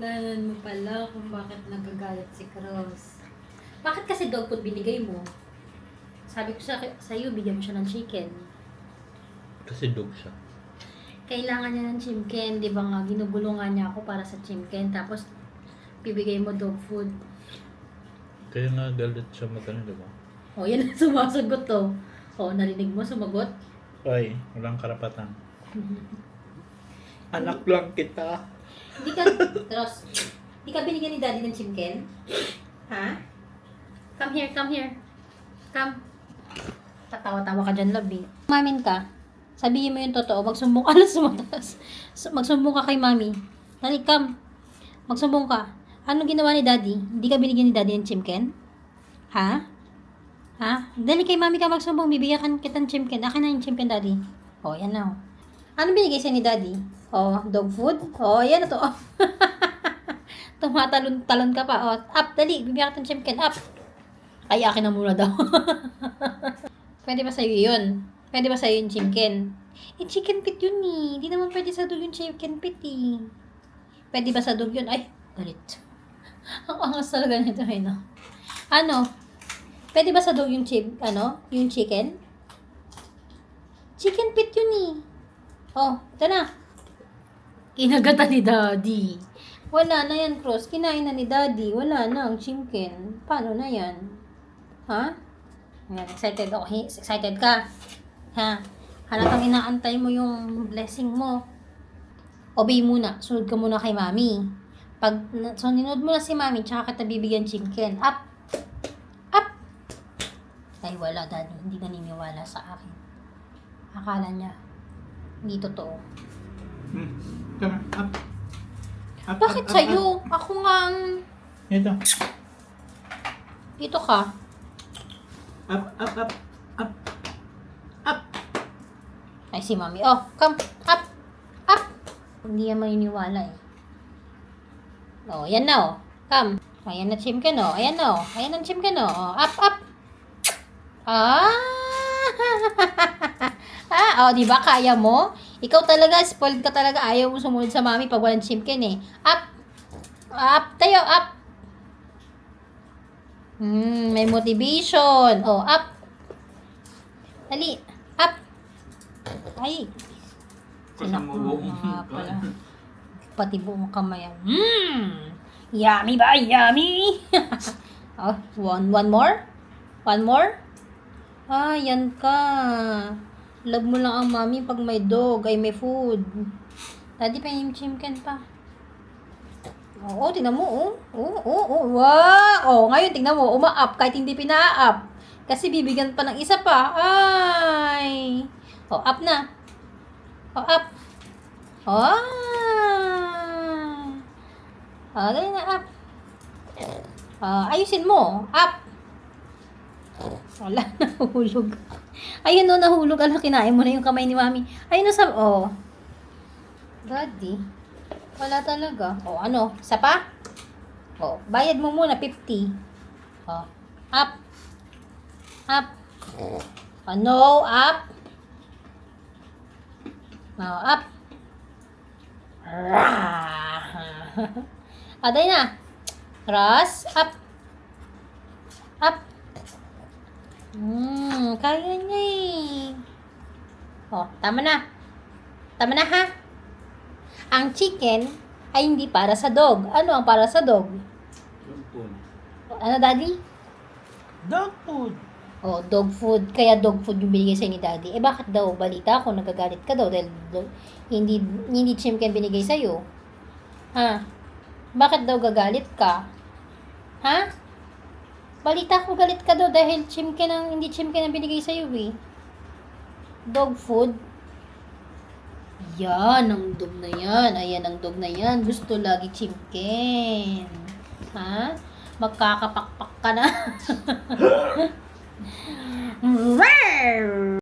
Nalaman mo pala kung bakit nagagalit si Cross. Bakit kasi dog food binigay mo? Sabi ko sa sa'yo, bigyan mo siya ng chicken. Kasi dog siya. Kailangan niya ng chicken, di ba nga? Ginugulungan niya ako para sa chicken. Tapos, bibigay mo dog food. Kaya nga galit siya magano, di ba? O, yan ang sumasagot to. O, narinig mo, sumagot? Ay, walang karapatan. Anak lang kita. Hindi ka, Cross, hindi ka binigyan ni daddy ng chicken? Ha? Come here, come here. Come. Tatawa-tawa ka dyan, love eh. Mamin ka. Sabihin mo yung totoo. Magsumbong ka. Alas sumataas. Su- Magsumbong ka kay mami. Dali, come. Magsumbong ka. Anong ginawa ni daddy? Hindi ka binigyan ni daddy ng chicken? Ha? Ha? Dali kay mami ka magsumbong. Bibigyan kita ng chicken. Akin na yung chicken, daddy. O, yan na. oh. Ano binigay sa'yo ni daddy? Oh, dog food? Oh, yan na to. Oh. Tumatalon-talon ka pa. Oh, up, dali. Bibigyan ka ng chicken. Up. Ay, akin na muna daw. pwede ba sa'yo yun? Pwede ba sa'yo yung chicken? Eh, chicken pit yun eh. Hindi naman pwede sa dog yung chicken pit eh. Pwede ba sa dog yun? Ay, galit. Ang angas talaga nito eh, no? Ano? Pwede ba sa dog yung chip, ano? Yung chicken? Chicken pit yun eh. Oh, ito na. Kinagata ni Daddy. Wala na yan, Cross. Kinain na ni Daddy. Wala na ang chicken. Paano na yan? Ha? Yan, excited ako. Excited ka? Ha? Halatang inaantay mo yung blessing mo. Obey muna. Sunod ka muna kay Mami. Pag na- sunod mo na si Mami, tsaka kita bibigyan chicken. Up! Up! Ay, wala, Daddy. Hindi naniniwala sa akin. Akala niya, hindi totoo. Hmm. On, up. Up, Bakit up, up, sa'yo? Ako nga ang... up. Ito. Dito ka. Up, up, up. Up. Up. Ay, si Mami. Oh, come. Up. Up. Hindi yan maniniwala eh. Oh, yan na oh. Come. Ayan na chimkin oh. Ayan na oh. Ayan ang chimkin oh. oh. Up, up. Ah! ah, oh, di ba kaya mo? Ikaw talaga, spoiled ka talaga. Ayaw mo sumunod sa mami pag walang chimkin eh. Up. Up. Tayo, up. Hmm, may motivation. Oh, up. Dali. Up. Ay. Kasamubong. Sinakma nga pala. Pati buong kamay. Mmm! Yummy ba? Yummy! oh, one, one more? One more? Ah, yan ka. Love mo lang ang mami pag may dog, ay may food. Daddy, pa yung chicken pa. Oo, tingnan mo, oh. Oo, oo, oo. Wow! Oh, ngayon, tingnan mo, uma-up kahit hindi pina-up. Kasi bibigyan pa ng isa pa. Ay! Oh, up na. Oh, up. Oh! Oh, dali na, up. Ah, ayusin mo. Up. Wala, nahulog. Ayun no, nahulog. Ala, kinain mo na yung kamay ni mami. Ayun no, sa... Oh. Daddy. Wala talaga. Oh, ano? Isa pa? Oh, bayad mo muna, 50. Oh, up. Up. Oh, no, up. Oh, up. Aday na. Cross. Up. Up. Hmm, kaya niya eh. Oh, tama na. Tama na ha. Ang chicken ay hindi para sa dog. Ano ang para sa dog? Dog food. Ano, daddy? Dog food. Oh, dog food. Kaya dog food yung binigay sa'yo ni daddy. Eh, bakit daw? Balita ko, nagagalit ka daw dahil do- hindi, hindi chicken binigay sa'yo. Ha? Bakit daw gagalit ka? Ha? Balita ko galit ka daw dahil chicken ang, hindi chicken ang binigay sa'yo eh. Dog food. Yan, ang dog na yan. Ayan, ang dog na yan. Gusto lagi chicken. Ha? Magkakapakpak ka na.